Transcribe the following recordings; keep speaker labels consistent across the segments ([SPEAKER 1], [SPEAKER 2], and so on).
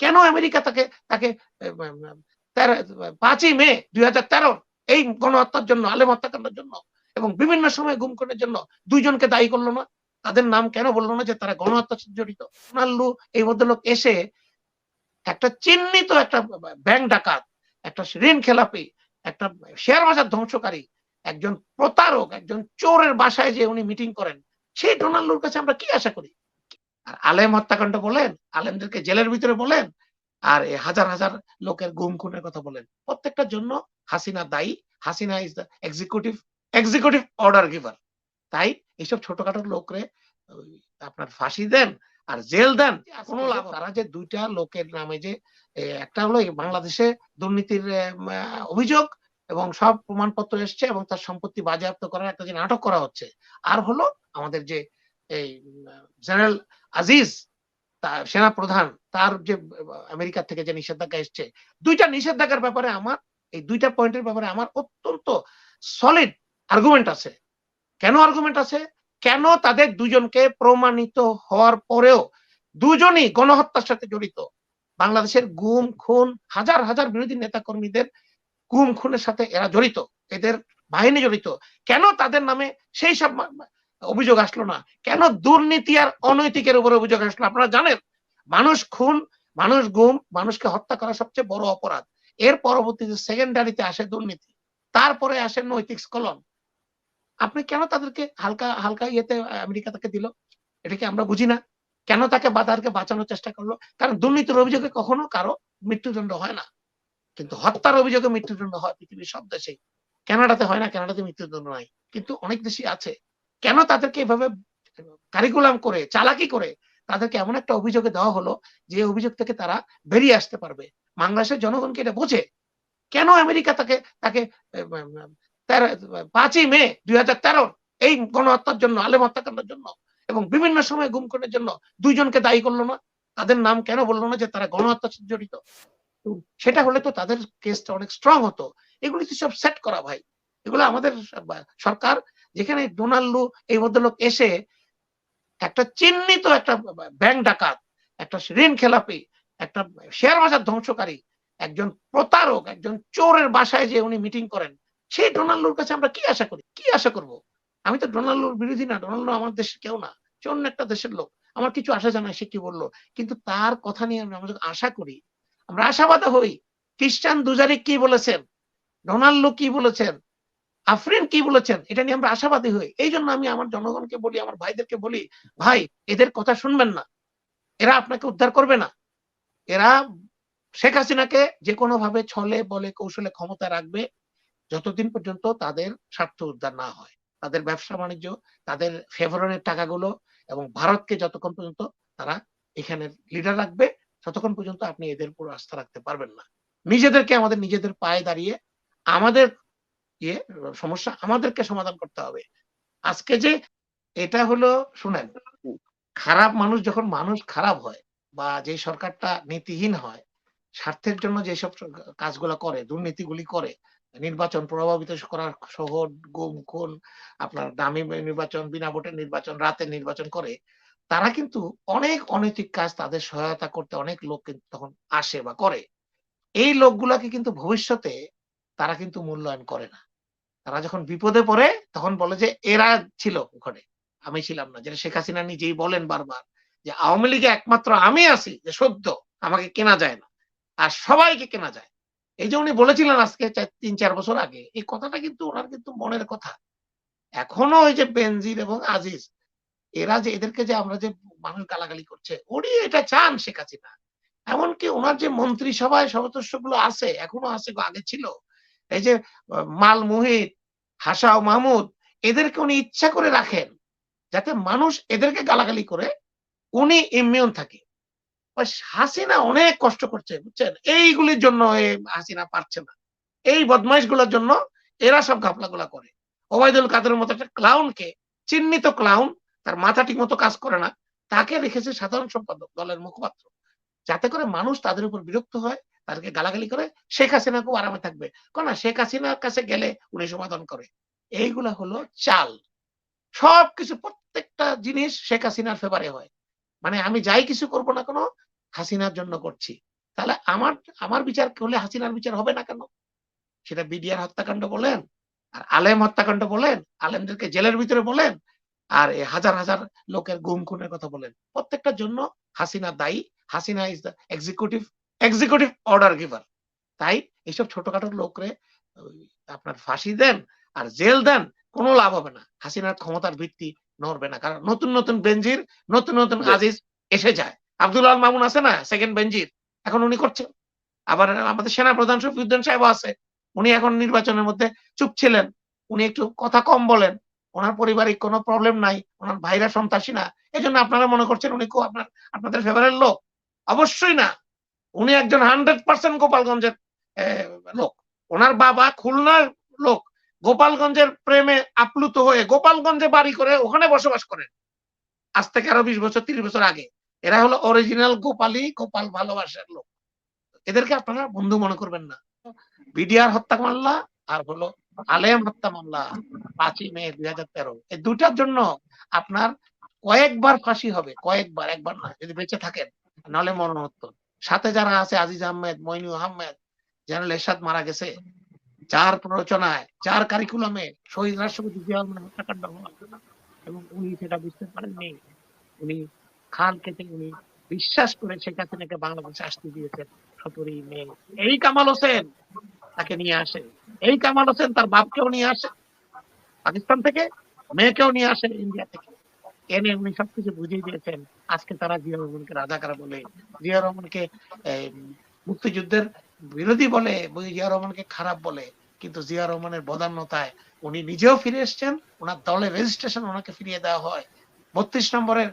[SPEAKER 1] কেন আমেরিকা তাকে তাকে পাঁচই মে দুই হাজার তেরো এই গণহত্যার জন্য, আলেম হত্যাকাণ্ডের জন্য এবং বিভিন্ন সময় গুম করার জন্য দুইজনকে দায়ী করল না? তাদের নাম কেন বলল না যে তারা গণহত্যার সাথে জড়িত? সোনাল্লু এই ভদ্রলোক এসে একটা চিহ্নিত একটা ব্যাংক ডাকাত, একটা ঋণ খেলাপি, একটা শেয়ার বাজার ধ্বংসকারী, একজন প্রতারক, একজন চোরের বাসায় যে উনি মিটিং করেন, সেই ডোনাল্ডোর কাছে আমরা কি আশা করি? আর আলেম হত্যাকাণ্ড বলেন, আলেমদেরকে জেলের ভিতরে বলেন, আর এই হাজার হাজার লোকের গুম খুনের কথা বলেন। প্রত্যেকটার জন্য হাসিনা দায়ী, Hasina is executive executive order giver তাই এইসব ছোটখাটো লোকরে আপনার ফাঁসি দেন আর জেল দেন, কোনো লাভ তারা যে দুইটা লোকের নামে যে একটা হলো বাংলাদেশে দুর্নীতির অভিযোগ এবং সব প্রমাণপত্র এসছে এবং তার সম্পত্তি বাজেয়াপ্ত করার একটা যে নাটক করা হচ্ছে। আর হলো আমাদের যে এই জেনারেল আজিজ সেনা প্রধান তার যে আমেরিকা থেকে যে নিষেধাজ্ঞা এসছে, দুইটা নিষেধাজ্ঞার ব্যাপারে আমার, এই দুইটা পয়েন্টের ব্যাপারে আমার অত্যন্ত সলিড আর্গুমেন্ট আছে। কেন আর্গুমেন্ট আছে? কেন তাদের দুজনকে প্রমাণিত হওয়ার পরেও দুজনই গণহত্যার সাথে জড়িত? বাংলাদেশের গুম, খুন, হাজার হাজার বিরোধী নেতা কর্মীদের গুম, খুনের সাথে এরা জড়িত, এদের বাহিনী জড়িত। কেন তাদের নামে সেই সব অভিযোগ আসলো না। কেন দুর্নীতি আর অনৈতিকের উপর অভিযোগ আসলো? আপনারা জানেন, মানুষ খুন, মানুষ গুম, মানুষকে হত্যা করা সবচেয়ে বড় অপরাধ। এর পরবর্তীতে সেকেন্ডারিতে আসে দুর্নীতি। তারপরে আসে নৈতিক স্খলন। আপনি কেন তাদেরকে হালকা হালকা ইয়েতে আমেরিকা তাকে দিল? এটা কি আমরা বুঝি না? কেন তাকে বা বাঁচানোর চেষ্টা করল? কারণ দুর্নীতির অভিযোগে কখনো কারও মৃত্যুদণ্ড হয় না। কিন্তু হত্যার অভিযোগে মৃত্যুদণ্ড হয় পৃথিবীর সব দেশেই। কানাডাতে হয় না, কানাডাতে মৃত্যুদণ্ড নাই। কিন্তু অনেক দেশই আছে। কেন তাদেরকে এভাবে কারিকুলাম করে, চালাকি করে তাদেরকে এমন একটা অভিযোগে দেওয়া হলো যে অভিযোগ থেকে তারা বেরিয়ে আসতে পারবে? বাংলাদেশের জনগণকে এটা বোঝে? কেন আমেরিকা তাকে তাকে পাঁচই মে দুই হাজার তেরো এই গণহত্যার জন্য, আলেম হত্যাকাণ্ডের জন্য এবং বিভিন্ন সময় গুম করার জন্য দুইজনকে দায়ী করল না? তাদের নাম কেন বলল না যে তারা গণহত্যার সাথে জড়িত? সেটা হলে তো তাদের কেসটা অনেক স্ট্রং হতো। এগুলি সব সেট করা ভাই? এগুলো আমাদের সরকার যেখানে ডোনাল্ডু এই ভদ্রলোক এসে একটা চিহ্নিত একটা ব্যাংক ডাকাত, একটা ঋণ খেলাপি, একটা শেয়ার বাজার ধ্বংসকারী, একজন প্রতারক, একজন চোরের বাসায় যে উনি মিটিং করেন সেই ডোনাল্ডোর কাছে আমরা কি আশা করি? কি আশা করব? আমি তো ডোনাল্ডোর বিরোধী না, ডোনাল্ডো আমার দেশের কেউ না, সে অন্য একটা দেশের লোক। আমার কিছু আশা জানায়, সে কি বলল? কিন্তু তার কথা নিয়ে আমি আমরা আশা করি, আমরা আশাবাদা হই। খ্রিস্টান দুজারিক কি বলেছেন? ডোনাল্ডো কি বলেছেন? আফরিন কি বলেছেন? এটা নিয়ে আমরা আশাবাদী হই। এই জন্য আমি আমার জনগণকে বলি, আমার ভাইদেরকে বলি, ভাই, এদের কথা শুনবেন না। এরা আপনাকে উদ্ধার করবে না। এরা শেখ হাসিনাকে যে কোনো ভাবে ছলে, বলে, কৌশলে ক্ষমতা রাখবে যতদিন পর্যন্ত তাদের স্বার্থ উদ্ধার না হয়। তাদের ব্যবসা বাণিজ্য, তাদের ফেভারের টাকাগুলো এবং ভারতকে যতক্ষণ পর্যন্ত তারা এখানে লিডার রাখবে, ততক্ষণ পর্যন্ত আপনি এদের উপর আস্থা রাখতে পারবেন না। নিজেদেরকে আমাদের নিজেদের পায়ে দাঁড়িয়ে, আমাদের ইয়ে সমস্যা আমাদেরকে সমাধান করতে হবে। আজকে যে এটা হলো, শুনেন, খারাপ মানুষ যখন মানুষ খারাপ হয় বা যে সরকারটা নীতিহীন হয়, স্বার্থের জন্য যেসব কাজগুলো করে, দুর্নীতিগুলি করে, নির্বাচন প্রভাবিত করার সহ গুম, খুন, আপনার দামি নির্বাচন, বিনা ভোটের নির্বাচন রাতের নির্বাচন করে, তারা কিন্তু অনেক অনৈতিক কাজ তাদের সহায়তা করতে অনেক লোক কিন্তু তখন আসে বা করে। এই লোকগুলাকে কিন্তু ভবিষ্যতে তারা কিন্তু মূল্যায়ন করে না। তারা যখন বিপদে পড়ে, তখন বলে যে, এরা ছিল ওখানে। আমি ছিলাম না। যেটা শেখ হাসিনা নিজেই বলেন বারবার যে, আওয়ামী লীগে একমাত্র আমি আছি যে, সদ্য আমাকে কেনা যায় না আর সবাইকে কেনা যায়। এই যে উনি বলেছিলেন আজকে তিন, চার বছর আগে, এই কথাটা কিন্তু ওনার কিন্তু মনের কথা। এখনও ওই যে বেনজির এবং আজিজ, এরা যে, এদেরকে যে, আমরা যে, মানুষ গালাগালি করছে, উনি এটা চান শেখ হাসিনা। এমনকি ওনার যে, মন্ত্রিসভায় সদস্যগুলো আছে, এখনও আছে আগে ছিল, এই যে, মাল মুহিত হাসাও মাহমুদ, এদেরকে উনি ইচ্ছা করে রাখেন যাতে মানুষ এদেরকে গালাগালি করে, উনি ইমিউন থাকে। হাসিনা অনেক কষ্ট করছে, বুঝছেন? এইগুলির জন্য হাসিনা পারছে না। এই বদমাইশগুলোর জন্য এরা সব ঘাপলাগুলা করে। ওবায়দুল কাদের মতো একটা ক্লাউনকে চিহ্নিত ক্লাউন তার মাথা ঠিক মতো কাজ করে না, তাকে রেখেছে সাধারণ সম্পাদক দলের মুখপাত্র। যাতে করে মানুষ তাদের উপর বিরক্ত হয় তাদেরকে গালাগালি করে শেখ হাসিনা খুব আরামে থাকবে। কেন না? শেখ হাসিনার কাছে গেলে উনি সমাধান করে। এইগুলা হলো চাল। সবকিছু, প্রত্যেকটা জিনিস শেখ হাসিনার ফেভারে হয়। মানে আমি যাই কিছু করব না কোনো, হাসিনার জন্য করছি। তাহলে আমার আমার বিচার হলে হাসিনার বিচার হবে না কেন? সেটা বিডিআর হত্যাকাণ্ড বলেন, আর আলেম হত্যাকাণ্ড বলেন, আলেমদেরকে জেলের ভিতরে বলেন, আর এই হাজার হাজার লোকের গুম খুনের কথা বলেন। প্রত্যেকটার জন্য হাসিনা দায়ী। Hasina is the executive executive order giver তাই এইসব ছোটখাটো লোকরে আপনার ফাঁসি দেন আর জেল দেন কোনো লাভ হবে না। হাসিনার ক্ষমতার ভিত্তি নড়বে না। কারণ নতুন নতুন বেঞ্জির নতুন নতুন আজিজ এসে যায়। আব্দুল আল মামুন আছে না সেকেন্ড বেঞ্জির এখন উনি করছেন। আবার আমাদের সেনা প্রধান শফিউদ্দিন সাহেব আছে। উনি এখন নির্বাচনের মধ্যে চুপ ছিলেন। উনি একটু কথা কম বলেন। ওনার পারিবারিক কোনো প্রবলেম নাই। ওনার ভাইরা সন্ত্রাসী না। এই জন্য আপনারা মনে করছেন উনি খুব আপনার আপনাদের ফেভারের লোক? অবশ্যই না। উনি একজন হান্ড্রেড পার্সেন্ট গোপালগঞ্জের লোক। ওনার বাবা খুলনার লোক। গোপালগঞ্জের প্রেমে আপ্লুত হয়ে গোপালগঞ্জে বাড়ি করে ওখানে বসবাস করেন। আজ থেকে আরও বিশ বছর, তিরিশ বছর আগে। এরা হলো অরিজিনাল গোপালী গোপাল ভালোবাসার লোক। এদেরকে আপনারা বন্ধু মনে করবেন না। বিডিআর হত্যা মামলা আর হলো আলেম হত্যা মামলা পাঁচই মে দুই হাজার তেরো। এই দুটার জন্য আপনার কয়েকবার ফাঁসি হবে। কয়েকবার, একবার না যদি বেঁচে থাকেন নাহলে মরণোত্তর। সাথে যারা আছে আজিজ আহমেদ মইনু আহমেদ, জেনারেল এরশাদ মারা গেছে। যার প্ররোচনায়, যার কারিকুলামে শহীদ রাষ্ট্রপতি হত্যাকাণ্ড এবং উনি সেটা বুঝতে পারেননি, উনি খাল কেটে উনি বিশ্বাস করে শেখ হাসিনাকে বাংলাদেশে আসতে দিয়েছেন সতেরোই মে। এই কামাল হোসেন তাকে নিয়ে আসে। এই কামাল হোসেন তার বাপকেও নিয়ে আসে পাকিস্তান থেকে, মেয়েকেও নিয়ে আসে ইন্ডিয়া থেকে। এনে উনি সবকিছু বুঝিয়ে দিয়েছেন। আজকে তারা জিয়া রহমানকে রাজাকার বলে জিয়া রহমানকে মুক্তিযুদ্ধের বিরোধী বলে জিয়া রহমানকে খারাপ বলে। কিন্তু জিয়া রহমানের বদান্যতায় উনি নিজেও ফিরে এসেছেন। ওনার দলের রেজিস্ট্রেশন ওনাকে ফিরিয়ে দেওয়া হয়। বত্রিশ নম্বরের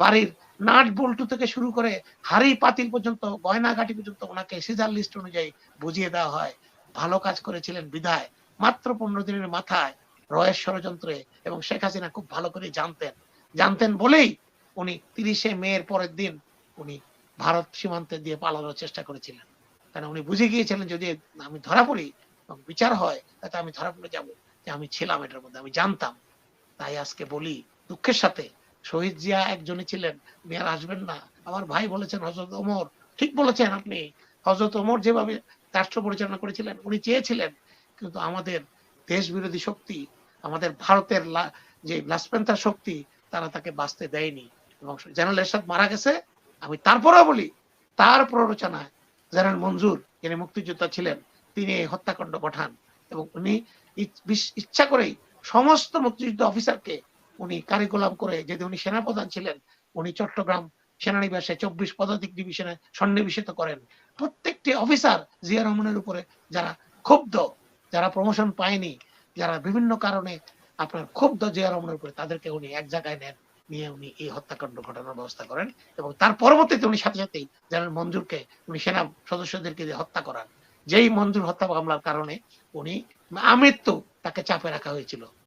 [SPEAKER 1] বাড়ির নাট বল্টু থেকে শুরু করে হাড়ি পাতিল পর্যন্ত, গয়নাঘাটি পর্যন্ত ওনাকে সিজার লিস্ট অনুযায়ী বুঝিয়ে দেওয়া হয়। ভালো কাজ করেছিলেন বিধায়। মাত্র পনেরো দিনের মাথায় রয়ের ষড়যন্ত্রে, এবং শেখ হাসিনা খুব ভালো করে জানতেন জানতেন বলেই উনি তিরিশে মেয়ের পরের দিন উনি ভারত সীমান্তে দিয়ে পালানোর চেষ্টা করেছিলেন। কারণ উনি বুঝে গিয়েছিলেন যদি আমি ধরা পড়ি এবং বিচার হয় তাতে আমি ধরা পড়ে যাব যে আমি ছিলাম এটার মধ্যে, আমি জানতাম। তাই আজকে বলি, দুঃখের সাথে শহীদ জিয়া একজনই ছিলেন আর আসবেন না। আমার ভাই বলেছেন হজরত ওমর, ঠিক বলেছেন আপনি হজরত ওমর যেভাবে রাষ্ট্র পরিচালনা করেছিলেন, উনি চেয়েছিলেন, কিন্তু আমাদের দেশ বিরোধী শক্তি, আমাদের ভারতের যে লাসপেন্থার শক্তি তারা তাকে বাঁচতে দেয়নি। এবং জেনারেল এরশাদ মারা গেছে। আমি তারপরেও বলি, তার প্ররোচনায় জেনারেল মঞ্জুর, যিনি মুক্তিযোদ্ধা ছিলেন, তিনি এই হত্যাকাণ্ড পাঠান এবং উনি ইচ্ছা করেই সমস্ত মুক্তিযুদ্ধ অফিসারকে উনি কারিকুলাম করে যদি উনি সেনাপ্রধান ছিলেন, উনি চট্টগ্রাম সেনানিবাসে চব্বিশ পদাতিক ডিভিশনে সন্নিবেশিত করেন। প্রত্যেকটি অফিসার জিয়া রহমানের উপরে যারা ক্ষুব্ধ, যারা প্রমোশন পায়নি, যারা বিভিন্ন কারণে আপনার ক্ষুব্ধ জিয়া রহমানের উপরে তাদেরকে উনি এক জায়গায় নেন, নিয়ে উনি এই হত্যাকাণ্ড ঘটানোর ব্যবস্থা করেন এবং তার পরবর্তীতে উনি সাথে সাথেই জেনারেল মঞ্জুরকে উনি সেনা সদস্যদেরকে দিয়ে হত্যা করান। যেই মঞ্জুর হত্যা মামলার কারণে উনি আমৃত্যু তাকে চাপে রাখা হয়েছিল।